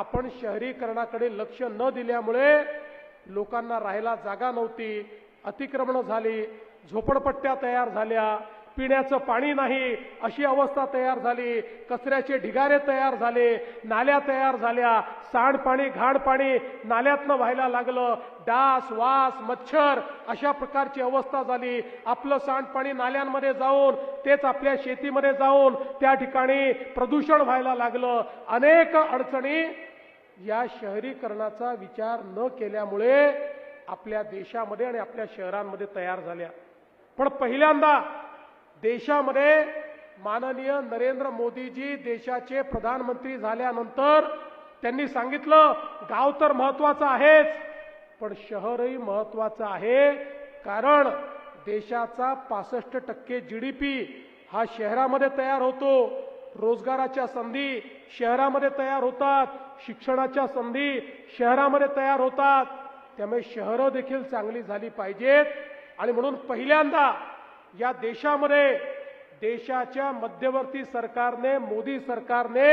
आपण शहरीकरणाकडे लक्ष न दिल्यामुळे लोकांना राहायला जागा नव्हती अतिक्रमणं झाली झोपडपट्ट्या तयार झाल्या पिण्याचं पाणी नाही अशी अवस्था तयार झाली कचऱ्याचे ढिगारे तयार झाले नाल्या तयार झाल्या सांडपाणी घाणपाणी नाल्यातनं व्हायला लागलं डास वास मच्छर अशा प्रकारची अवस्था झाली. आपलं सांडपाणी नाल्यांमध्ये जाऊन तेच आपल्या शेतीमध्ये जाऊन त्या ठिकाणी प्रदूषण व्हायला लागलं. अनेक अडचणी या शहरीकरणाचा विचार न केल्यामुळे आपल्या देशामध्ये आणि आपल्या शहरांमध्ये तयार झाल्या. पण पहिल्यांदा देशामध्ये माननीय नरेंद्र मोदीजी देशाचे प्रधानमंत्री झाल्यानंतर त्यांनी सांगितलं गाव तर महत्वाचं आहेच पण शहरही महत्वाचं आहे कारण देशाचा पासष्ट टक्के जी डी पी हा शहरामध्ये तयार होतो. रोजगाराच्या संधी शहरामध्ये तयार होतात शिक्षणाच्या संधी शहरामध्ये तयार होतात. त्यामुळे शहरं देखील चांगली झाली पाहिजेत. आणि म्हणून पहिल्यांदा या देशामध्ये देशाच्या मध्यवर्ती सरकारने मोदी सरकारने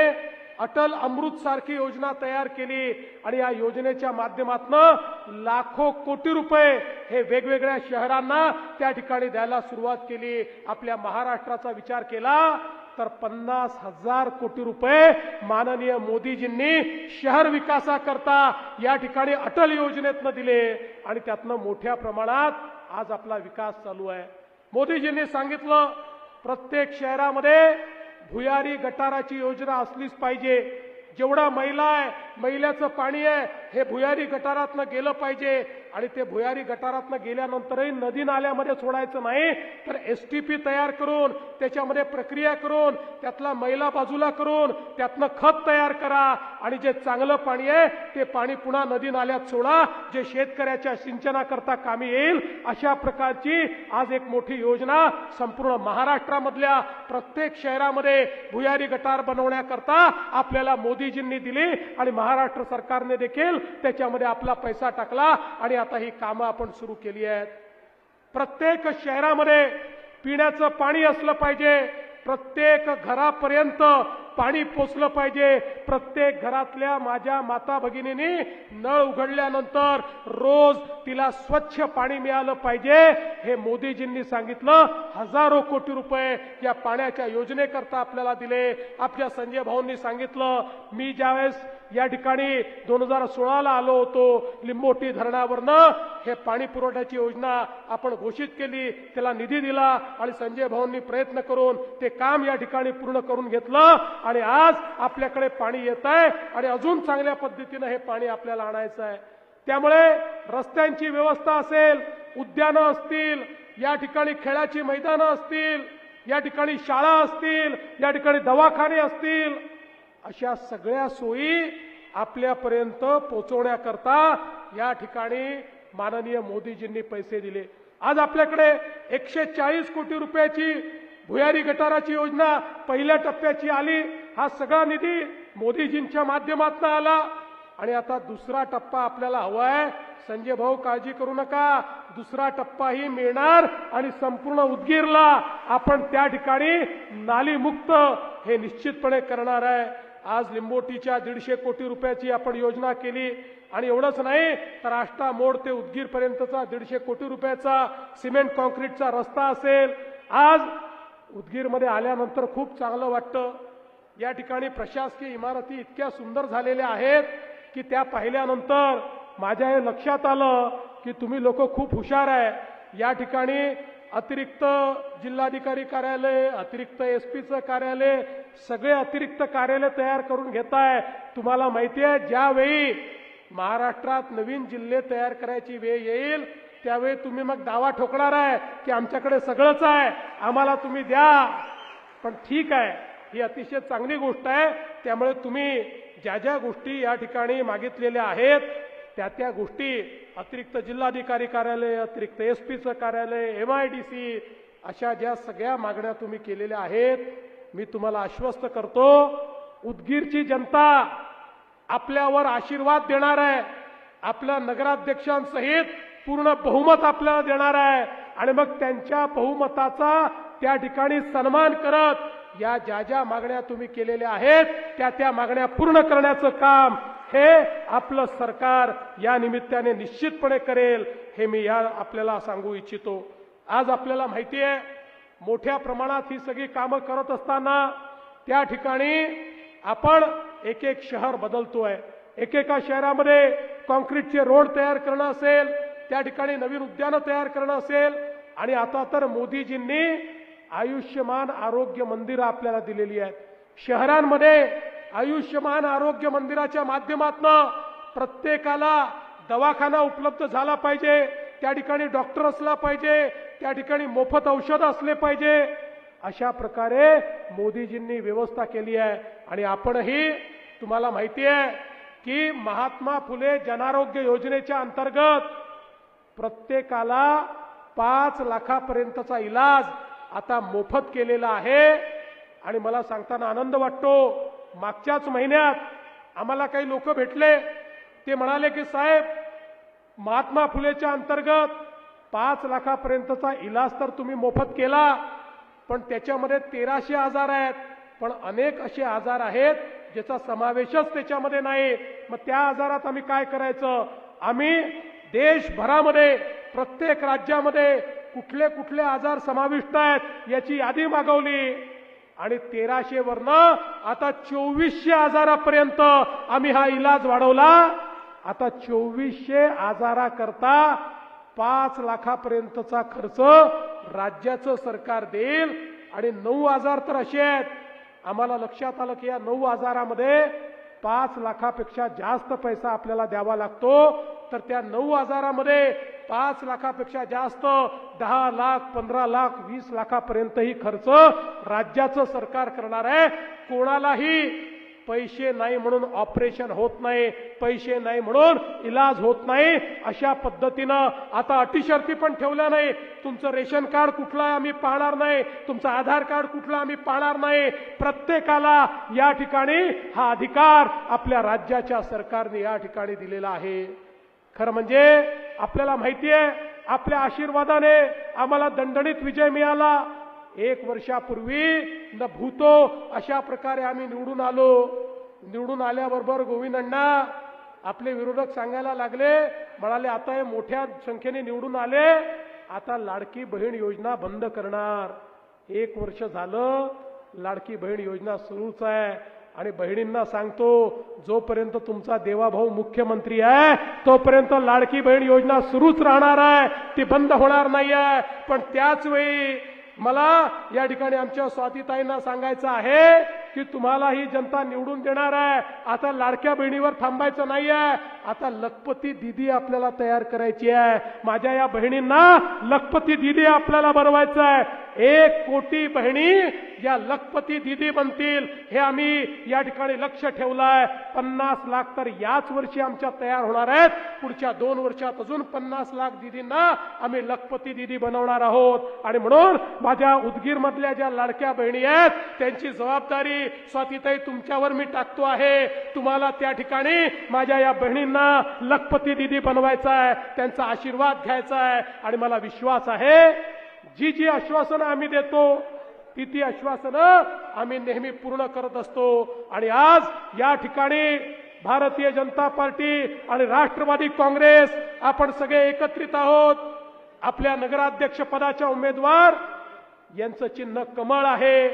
अटल अमृत सारखी योजना तयार केली. आणि या योजनेच्या माध्यमातून लाखो कोटी रुपये हे वेगवेगळ्या शहरांना त्या ठिकाणी द्यायला सुरुवात केली. आपल्या महाराष्ट्राचा विचार केला तर पन्नास हजार कोटी रुपये माननीय मोदीजींनी शहर विकासाकरता या ठिकाणी अटल योजनेतनं दिले. आणि त्यातनं मोठ्या प्रमाणात आज आपला विकास चालू आहे. मोदीजींनी सांगितलं प्रत्येक शहरामध्ये भुयारी गटाराची योजना असलीच पाहिजे. जेवढा महिला आहे मैल्याचं पाणी आहे. हे भुयारी गटारातनं गेलं पाहिजे. आणि ते भुयारी गटारातनं गेल्यानंतरही नदी नाल्यामध्ये सोडायचं नाही. तर एस टी पी तयार करून त्याच्यामध्ये प्रक्रिया करून त्यातला मैला बाजूला करून त्यातनं खत तयार करा. आणि जे चांगलं पाणी आहे ते पाणी पुन्हा नदी नाल्यात सोडा. जे शेतकऱ्याच्या सिंचनाकरता कामी येईल अशा प्रकारची आज एक मोठी योजना संपूर्ण महाराष्ट्रामधल्या प्रत्येक शहरामध्ये भुयारी गटार बनवण्याकरता आपल्याला मोदीजींनी दिली. आणि महाराष्ट्र सरकारने देखील त्याच्यामध्ये आपला पैसा टाकला आणि आता ही कामं आपण सुरू केली आहेत. प्रत्येक शहरामध्ये पिण्याचं पाणी असलं पाहिजे प्रत्येक घरापर्यंत पाणी पोचलं पाहिजे प्रत्येक घरातल्या माझ्या माता भगिनींनी नळ उघडल्यानंतर रोज तिला स्वच्छ पाणी मिळालं पाहिजे हे मोदीजींनी सांगितलं. हजारो कोटी रुपये या पाण्याच्या योजनेकरता आपल्याला दिले. आपल्या संजय भाऊंनी सांगितलं मी ज्यावेळेस या ठिकाणी दोन हजार सोळाला आलो होतो. लिंबोटी धरणावरनं हे पाणी पुरवठ्याची योजना आपण घोषित केली. त्याला निधी दिला आणि संजय भाऊंनी प्रयत्न करून ते काम या ठिकाणी पूर्ण करून घेतलं. आणि आज आपल्याकडे पाणी येत आहे आणि अजून चांगल्या पद्धतीनं हे पाणी आपल्याला आणायचं आहे. त्यामुळे रस्त्यांची व्यवस्था असेल उद्यानं असतील या ठिकाणी खेळाची मैदानं असतील या ठिकाणी शाळा असतील या ठिकाणी दवाखाने असतील अशा सगळ्या सोयी आपल्यापर्यंत पोहोचवण्याकरता या ठिकाणी माननीय मोदीजींनी पैसे दिले. आज आपल्याकडे एकशे चाळीस कोटी रुपयाची भुयारी गटाराची योजना पहिल्या टप्प्याची आली. हा सगळा निधी मोदीजींच्या माध्यमातून आला. आणि आता दुसरा टप्पा आपल्याला हवा आहे. संजय भाऊ काळजी करू नका. दुसरा टप्पाही मिळणार आणि संपूर्ण उदगीरला आपण त्या ठिकाणी नालीमुक्त हे निश्चितपणे करणार आहे. आज लिंबोटीच्या दीडशे कोटी रुपयाची आपण योजना केली. आणि एवढंच नाही तर आष्टा मोड ते उदगीर पर्यंतचा दीडशे कोटी रुपयाचा सिमेंट कॉन्क्रीटचा रस्ता असेल. आज उदगीरमध्ये आल्यानंतर खूप चांगलं वाटतं. या ठिकाणी प्रशासकीय इमारती इतक्या सुंदर झालेल्या आहेत की त्या पाहिल्यानंतर माझ्या हे लक्षात आलं की तुम्ही लोक खूप हुशार आहे. या ठिकाणी अतिरिक्त जिल्हाधिकारी कार्यालय अतिरिक्त एस पीचं कार्यालय सगळे अतिरिक्त कार्यालय तयार करून घेताय तुम्हाला माहिती आहे ज्यावेळी महाराष्ट्रात नवीन जिल्हे तयार करायची वेळ येईल त्यावेळी तुम्ही मग दावा ठोकणार आहे की आमच्याकडे सगळंच आहे आम्हाला तुम्ही द्या. पण ठीक आहे ही अतिशय चांगली गोष्ट आहे त्यामुळे तुम्ही ज्या ज्या गोष्टी या ठिकाणी मागितलेल्या आहेत त्या त्या गोष्टी अतिरिक्त जिल्हाधिकारी कार्यालय अतिरिक्त एस पीचं कार्यालय एम आय डी सी अशा ज्या सगळ्या मागण्या तुम्ही केलेल्या आहेत मी तुम्हाला आश्वस्त करतो उदगीरची जनता आपल्यावर आशीर्वाद देणार आहे. आपल्या नगराध्यक्षांसहित पूर्ण बहुमत आपल्याला देणार आहे. आणि मग त्यांच्या बहुमताचा त्या ठिकाणी सन्मान करत या ज्या ज्या मागण्या तुम्ही केलेल्या आहेत त्या त्या मागण्या पूर्ण करण्याचं काम हे आपलं सरकार या निमित्ताने निश्चितपणे करेल हे मी या आपल्याला सांगू इच्छितो. आज आपल्याला माहिती आहे मोठ्या प्रमाणात ही सगळी कामं करत असताना त्या ठिकाणी आपण एक एक शहर बदलतोय. एकेका शहरामध्ये कॉन्क्रीटचे रोड तयार करणं असेल त्या ठिकाणी नवीन उद्यानं तयार करणं असेल आणि आता तर मोदीजींनी आयुष्यमान आरोग्य मंदिरं आपल्याला दिलेली आहेत. शहरांमध्ये आयुष्यमान आरोग्य मंदिराच्या माध्यमातून प्रत्येकाला दवाखाना उपलब्ध झाला पाहिजे त्या ठिकाणी डॉक्टर असला पाहिजे त्या ठिकाणी मोफत औषध असले पाहिजे. अशा प्रकारे मोदीजींनी व्यवस्था केली आहे. आणि आपणही तुम्हाला माहिती आहे की महात्मा फुले जनारोग्य योजनेच्या अंतर्गत प्रत्येकाला पाच लाखापर्यंतचा इलाज आता मोफत केलेला आहे. आणि मला सांगताना आनंद वाटतो मागच्याच महिन्यात आम्हाला काही लोक भेटले. ते म्हणाले की साहेब महात्मा फुलेच्या अंतर्गत पाच लाखापर्यंतचा इलाज तर तुम्ही मोफत केला पण त्याच्यामध्ये तेराशे आजार आहेत. पण अनेक असे आजार आहेत ज्याचा समावेशच त्याच्यामध्ये नाही. मग त्या आजारात आम्ही काय करायचं? आम्ही देशभरामध्ये प्रत्येक राज्यामध्ये कुठले कुठले आजार समाविष्ट आहेत याची यादी मागवली. आणि तेराशे वरनं आता चोवीसशे आजारापर्यंत आम्ही हा इलाज वाढवला. आता चोवीसशे आजाराकरता पाच लाखापर्यंतचा खर्च राज्याचं सरकार देईल. आणि नऊ आजार तर असे आहेत. आम्हाला लक्षात आलं की या नऊ आजारामध्ये पाच लाखापेक्षा जास्त पैसा आपल्याला द्यावा लागतो. तर त्या नऊ आजारामध्ये पाच लाखापेक्षा जास्त दहा लाख पंधरा लाख वीस लाखापर्यंतही खर्च राज्याचं सरकार करणार आहे. कोणालाही पैसे नाही म्हणून ऑपरेशन होत नाही पैसे नाही म्हणून इलाज होत नाही अशा पद्धतीनं आता अटीशर्ती पण ठेवल्या नाही. तुमचं रेशन कार्ड कुठलं आम्ही पाहणार नाही तुमचं आधार कार्ड कुठलं आम्ही पाहणार नाही. प्रत्येकाला या ठिकाणी हा अधिकार आपल्या राज्याच्या सरकारने या ठिकाणी दिलेला आहे. खरं म्हणजे आपल्याला माहिती आहे आपल्या आशीर्वादाने आम्हाला दणदणीत विजय मिळाला. एक वर्षापूर्वी न भूतो अशा प्रकारे आम्ही निवडून आलो. निवडून आल्याबरोबर गोविंद अण्णा आपले विरोधक सांगायला लागले म्हणाले आता हे मोठ्या संख्येने निवडून आले. आता लाडकी बहीण योजना बंद करणार. एक वर्ष झालं लाडकी बहीण योजना सुरूच आहे. आणि बहिणींना सांगतो जोपर्यंत तुमचा देवाभाऊ मुख्यमंत्री आहे तोपर्यंत लाडकी बहीण योजना सुरूच राहणार आहे. ती बंद होणार नाही आहे पण त्याच वेळी मला या ठिकाणी आमच्या स्वातीताईंना सांगायचं आहे की तुम्हाला ही जनता निवडून देणार आहे. आता लाडक्या बहिणीवर थांबायचं नाही आहे आता लखपती दिदी आपल्याला तयार करायची आहे. माझ्या या बहिणींना लखपती दिदी आपल्याला बनवायचं आहे एक कोटी बहिणी या लखपती दिदी बनतील हे आम्ही या ठिकाणी लक्ष ठेवलंय. पन्नास लाख तर याच वर्षी आमच्या तयार होणार आहेत. पुढच्या दोन वर्षात अजून पन्नास लाख दिदींना आम्ही लखपती दिदी बनवणार आहोत. आणि म्हणून माझ्या उदगीर मधल्या ज्या लाडक्या बहिणी आहेत त्यांची जबाबदारी स्वातीताई तुमच्यावर मी टाकतो आहे. तुम्हाला त्या ठिकाणी माझ्या या बहिणींना लखपती दिदी बनवायचा आहे त्यांचा आशीर्वाद घ्यायचा आहे. आणि मला विश्वास आहे जी जी आश्वासनं आम्ही देतो ती ती आश्वासनं आम्ही नेहमी पूर्ण करत असतो. आणि आज या ठिकाणी भारतीय जनता पार्टी आणि राष्ट्रवादी काँग्रेस आपण सगळे एकत्रित आहोत. आपल्या नगराध्यक्ष पदाच्या उमेदवार यांचं चिन्ह कमळ आहे.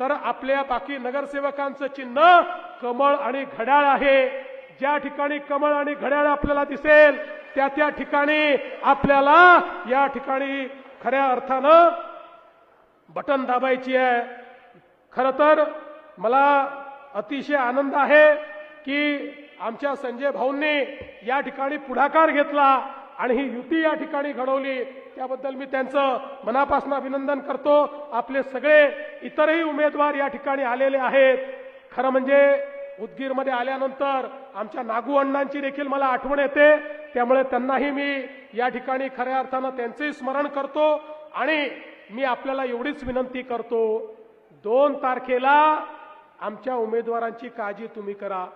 तर आपल्या बाकी नगरसेवकांचं चिन्ह कमळ आणि घड्याळ आहे. ज्या ठिकाणी कमळ आणि घड्याळ आपल्याला दिसेल त्या त्या ठिकाणी आपल्याला या ठिकाणी खऱ्या अर्थानं बटन दाबायची आहे. खरं तर मला अतिशय आनंद आहे की आमच्या संजय भाऊंनी या ठिकाणी पुढाकार घेतला आणि ही युती या ठिकाणी घडवली. त्याबद्दल मी त्यांचं मनापासून अभिनंदन करतो. आपले सगळे इतरही उमेदवार या ठिकाणी आलेले आहेत. खरं म्हणजे उदगीरमध्ये आल्यानंतर आमच्या नागू अण्णांची देखील मला आठवण येते. त्यामुळे त्यांनाही मी या ठिकाणी खऱ्या अर्थानं त्यांचंही स्मरण करतो आणि मी आपल्याला एवढीच विनंती करतो दोन तारखेला आमच्या उमेदवारांची काळजी तुम्ही करा.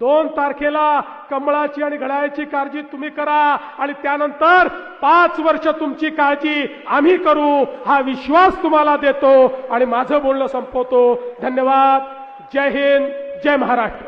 दोन तारखेला कमळाची आणि घड्याळाची काळजी तुम्ही करा आणि त्यानंतर पाच वर्ष तुमची काळजी आम्ही करू हा विश्वास तुम्हाला देतो आणि माझं बोलणं संपवतो. धन्यवाद. जय हिंद. जय महाराष्ट्र.